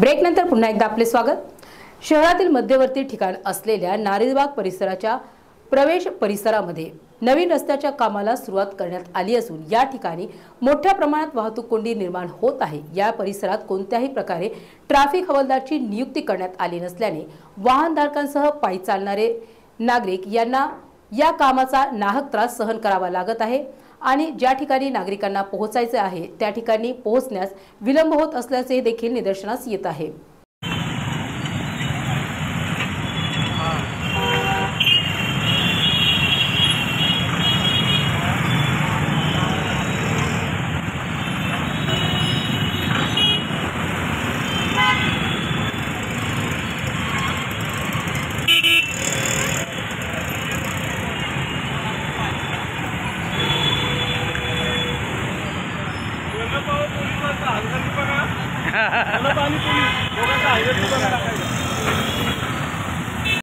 ब्रेकनंतर पुन्हा एकदा आपले स्वागत. शहरातील मध्यवर्ती ठिकाण असलेल्या नारीबाग परिसराच्या प्रवेश परिसरामध्ये नवीन रस्त्याच्या कामाला सुरुवात करण्यात आली असून या ठिकाणी मोठ्या प्रमाणात वाहतूक कोंडी निर्माण होत आहे. या परिसरात कोणत्याही प्रकारे ट्रॅफिक हवालदारची नियुक्ती करण्यात आली नसल्याने वाहनधारकांसह पायी चालणारे नागरिक यांना या कामाचा नाहक त्रास सहन करावा लागत आहे. आणि ज्या ठिकाणी नागरिकांना पोहोचायचे आहे त्या ठिकाणी पोहोचण्यास विलंब होत असल्याचे देखील निदर्शनास येत आहे. पाणी पोलीस